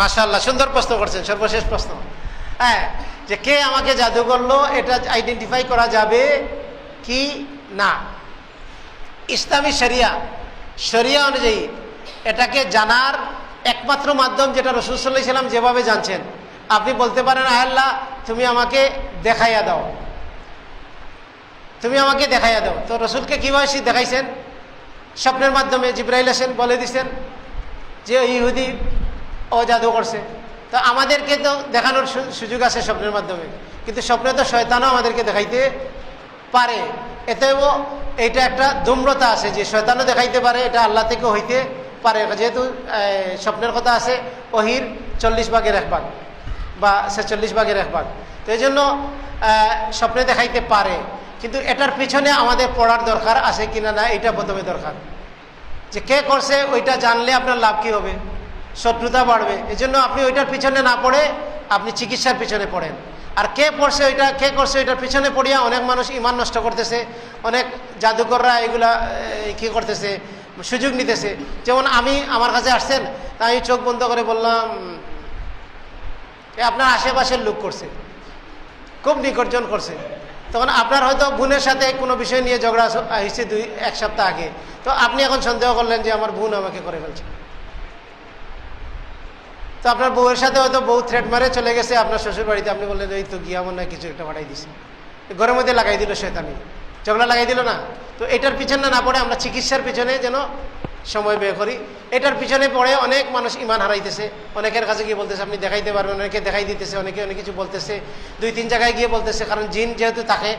মাশাল্লাহ সুন্দর প্রশ্ন করছেন, সর্বশেষ প্রশ্ন। হ্যাঁ যে কে আমাকে জাদু করল, এটা আইডেন্টিফাই করা যাবে কি না? ইসলামী শরিয়া শরিয়া অনুযায়ী এটাকে জানার একমাত্র মাধ্যম যেটা রসুল সাল্লাহ সাল্লাম যেভাবে জানছেন। আপনি বলতে পারেন আল্লাহ, তুমি আমাকে দেখাইয়া দাও। তুমি আমাকে দেখাইয়া দাও। তো রসুলকে কীভাবে সে দেখাইছেন? স্বপ্নের মাধ্যমে জিব্রাইল আসেন, বলে দিছেন যে ইহুদি ও জাদু করছে। তো আমাদেরকে তো দেখানোর সুযোগ আছে স্বপ্নের মাধ্যমে। কিন্তু স্বপ্নে তো শয়তানও আমাদেরকে দেখাইতে পারে। এতেও এইটা একটা দুম্রতা আছে যে শয়তানও দেখাইতে পারে, এটা আল্লাহ থেকে হইতে পারে। যেহেতু স্বপ্নের কথা আছে অহির চল্লিশ ভাগের এক ভাগ বা ছেচল্লিশ ভাগের এক ভাগ। তো এই জন্য স্বপ্নে দেখাইতে পারে। কিন্তু এটার পিছনে আমাদের পড়ার দরকার আছে কিনা না, এটা প্রথমে দরকার। যে কে করছে, ওইটা জানলে আপনার লাভ কী হবে? শত্রুতা বাড়বে। এই জন্য আপনি ওইটার পিছনে না পড়ে আপনি চিকিৎসার পিছনে পড়েন। আর কে পড়ছে ওইটা, কে করছে ওইটার পিছনে পড়িয়া অনেক মানুষ ইমান নষ্ট করতেছে। অনেক জাদুকররা এগুলা কি করতেছে, সুযোগ নিতেছে। যেমন আমি আমার কাছে আসছেন তা আমি চোখ বন্ধ করে বললাম, এ, আপনার আশেপাশের লোক করছে। খুব নিকটজন করছে। তখন আপনার হয়তো বোনের সাথে কোনো বিষয় নিয়ে ঝগড়া হয়েছে দুই, এক সপ্তাহ আগে। তো আপনি এখন সন্দেহ করলেন যে আমার বোন আমাকে করে ফেলছে। তো আপনার বউয়ের সাথে হয়তো বউ থ্রেট মারে, চলে গেছে, আপনার শ্বশুর বাড়িতে। আপনি বললেন, এই তো গিয়া মনে হয় কিছু একটা পাঠাই দিছে। ঘরের মধ্যে লাগাই দিল শয়তানি। ঝগড়া লাগাই দিল না। তো এটার পিছনে না পড়ে আমরা চিকিৎসার পিছনে যেন সময় ব্যয় করি। এটার পিছনে পড়ে অনেক মানুষ ইমান হারাইতেছে। অনেকের কাছে গিয়ে বলতেছে, আপনি দেখাইতে পারবেন অনেকে দেখাই দিতেছে, অনেকে অনেক কিছু বলতেছে। দুই, তিন জায়গায় গিয়ে বলতেছে, কারণ জিন যেহেতু থাকে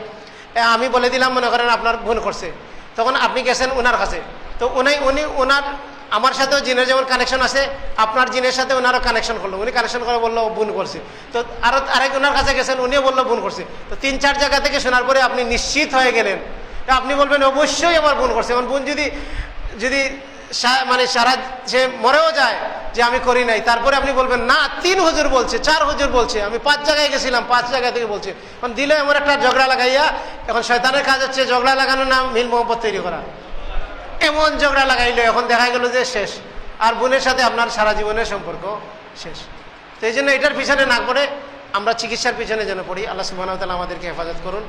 আমি বলে দিলাম, মনে করেন আপনার বোন করছে। তখন আপনি গেছেন ওনার কাছে। তো উনি উনি ওনার আমার সাথেও জিনের যেমন কানেকশন আছে, আপনার জিনের সাথে ওনারও কানেকশন করল। উনি কানেকশন করে বলল বোন করছে। তো আরও আরেক ওনার কাছে গেছেন, উনিও বলল, বোন করছে। তো তিন চার জায়গা থেকে শোনার পরে আপনি নিশ্চিত হয়ে গেলেন। আপনি বলবেন, অবশ্যই আমার বোন করছে। আমার বোন যদি যদি মানে সারা সে মরেও যায় যে আমি করি নাই, তারপরে আপনি বলবেন, না, তিন হুজুর বলছে, চার হুজুর বলছে। আমি পাঁচ জায়গায় গেছিলাম, পাঁচ জায়গা থেকে বলছে। এখন দিলে আমার একটা ঝগড়া লাগাইয়া, এখন শয়তানের কাজ হচ্ছে ঝগড়া লাগানো না মিল মোহব্বত তৈরি করা। এমন ঝগড়া লাগাইলো, এখন দেখা গেল যে শেষ। আর বোনের সাথে আপনার সারা জীবনের সম্পর্ক শেষ। তো এই জন্য এটার পিছনে না করে আমরা চিকিৎসার পিছনে যেন পড়ি। আল্লাহ সুবাহ আমাদেরকে হেফাজত করুন।